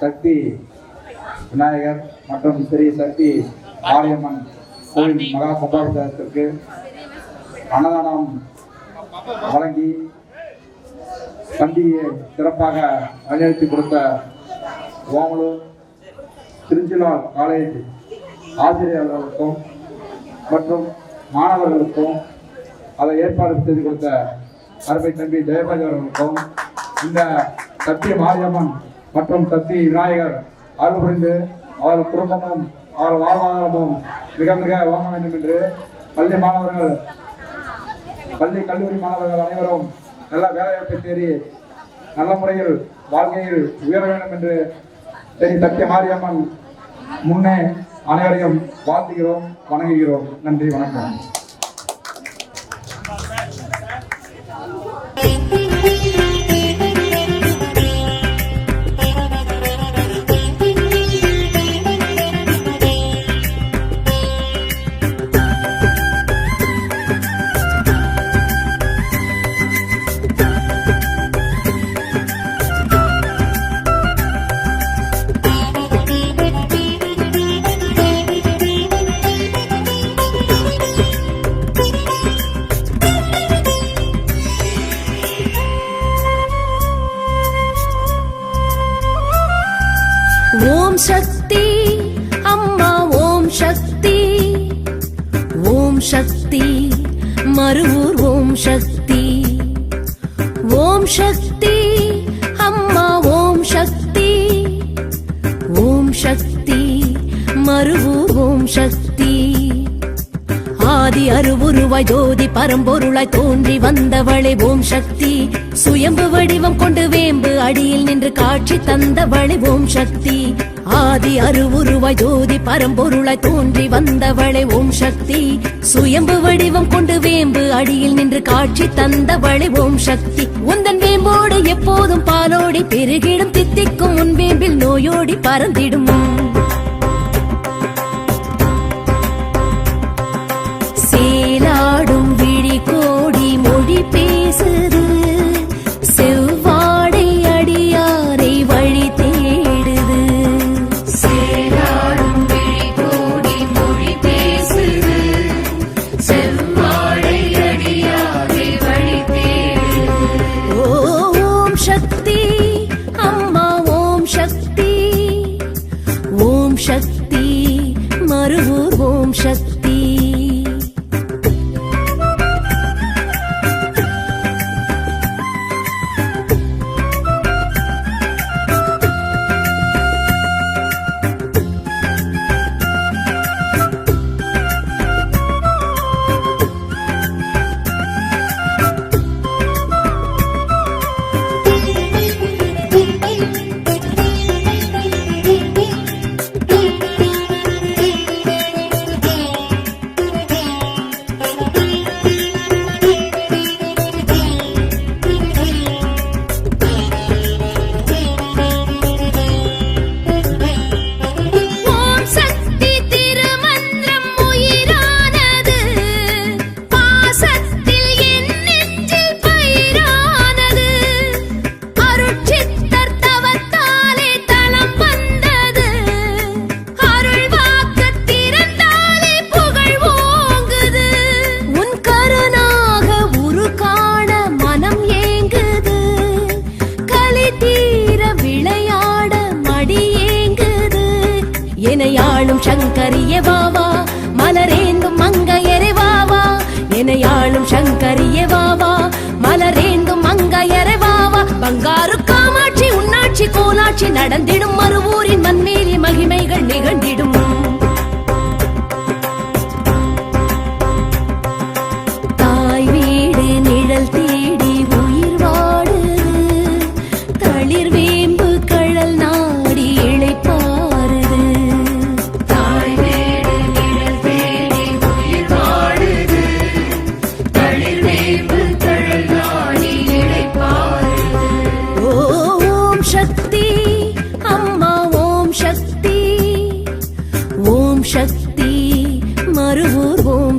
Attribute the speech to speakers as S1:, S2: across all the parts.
S1: சக்தி விநாயகர் மற்றும் ஸ்ரீ சக்தி மாரியம்மன் கோவில் மகா கும்பாபிஷேகத்திற்கு அன்னதானம் வழங்கி பண்டிகையை சிறப்பாக வழிநடத்தி கொடுத்த ஓமலூர் திருச்சிலால் காலேஜ் ஆசிரியர்களுக்கும் மற்றும் மாணவர்களுக்கும் அதை ஏற்பாடு செய்து கொடுத்த அருமை தம்பி ஜெயபாஜி அவர்களுக்கும் இந்த சத்திய மாரியம்மன் மற்றும் சக்தி விநாயகர் அருள் புரிந்து அவர் குடும்பமும் அவர் வாழ்வாதாரமும் மிக மிக வாங்க வேண்டும் என்று பள்ளி மாணவர்கள் பள்ளி கல்லூரி மாணவர்கள் அனைவரும் நல்ல வேலைவாய்ப்பை தேடி நல்ல முறையில் வாழ்க்கையில் உயர வேண்டும் என்று சரி சத்திய மாரியம்மன் முன்னே அனைவரையும் வாழ்த்துகிறோம் வணங்குகிறோம். நன்றி வணக்கம்.
S2: ஓம் சக்தி அம்மா ஓம் சக்தி. ஓம் சக்தி மறுவூர் ஓம் சக்தி. ஓம் சக்தி அம்மா ஓம் சக்தி. ஓம் சக்தி மறுவூர் ஓம் சக்தி. ஆதி அருவுருவாய் ஜோதி பரம்பொருளாய் தோன்றி வந்தவளே ஓம் சக்தி. சுயம்பு வடிவம் கொண்டு வேம்பு அடியில் நின்று காட்சி தந்தவளே ஓம் சக்தி. ஆதி அருவுருவாய் ஜோதி பரம்பொருளாய் தோன்றி வந்தவளே ஓம் சக்தி. சுயம்பு வடிவம் கொண்டு வேம்பு அடியில் நின்று காட்சி தந்தவளே ஓம் சக்தி. உந்தன் வேம்போடு எப்போதும் பாலோடி பெருகிடும் தித்திக்கும் உன் வேம்பில் நோயோடி பறந்திடும். பேசுது. செவ்வாடை அடியாரை வழி தேடுது. சேலாடும் விழி கோடி மொழி பேசுது. செவ்வாடை அடியாரை வழி தேடுது. ஓம் சக்தி அம்மா ஓம் சக்தி. ஓம் சக்தி மறுவூர் எனையாளும் சங்கரிய வாவா மலரேந்தும் மங்கையரே வாவா. எனையாளும் சங்கரிய வாவா மலரேந்தும் மங்கையரே வாவா. பங்காரு காமாட்சி உன்னாட்சி கோலாட்சி நடந்திடும் மறுவூரின் மண்மேலி மகிமைகள் நிகழ்ந்திடும்.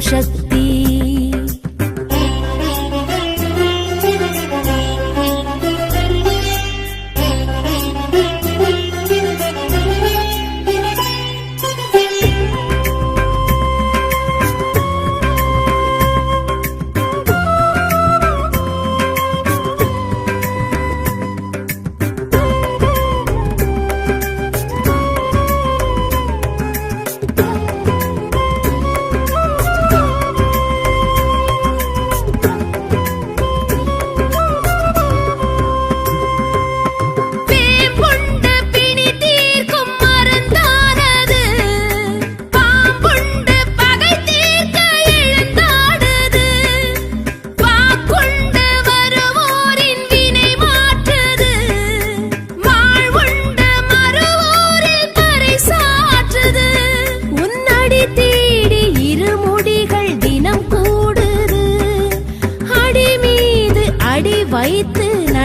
S2: शक्ति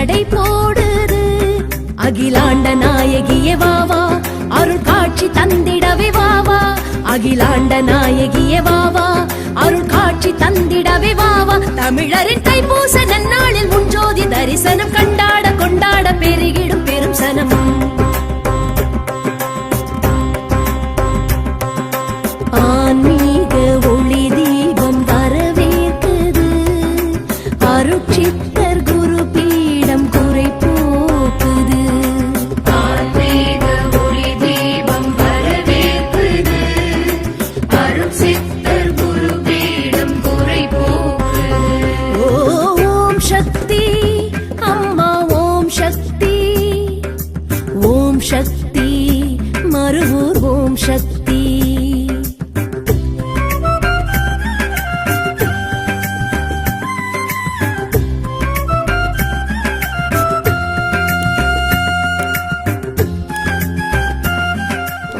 S2: நடை போடுது. அகிலாண்ட நாயகியே வாவா அருள் காட்சி தந்திடவே வாவா அகிலாண்ட நாயகியே வாவா அருள் காட்சி தந்திடவே வாவா தமிழரின் தைப்பூச நன்னாளில் முன்ஜோதி தரிசனம் கண்டாட கொண்டாட பெருகிடும் பெரும் சனமும். மறுவூர் ஓம் சக்தி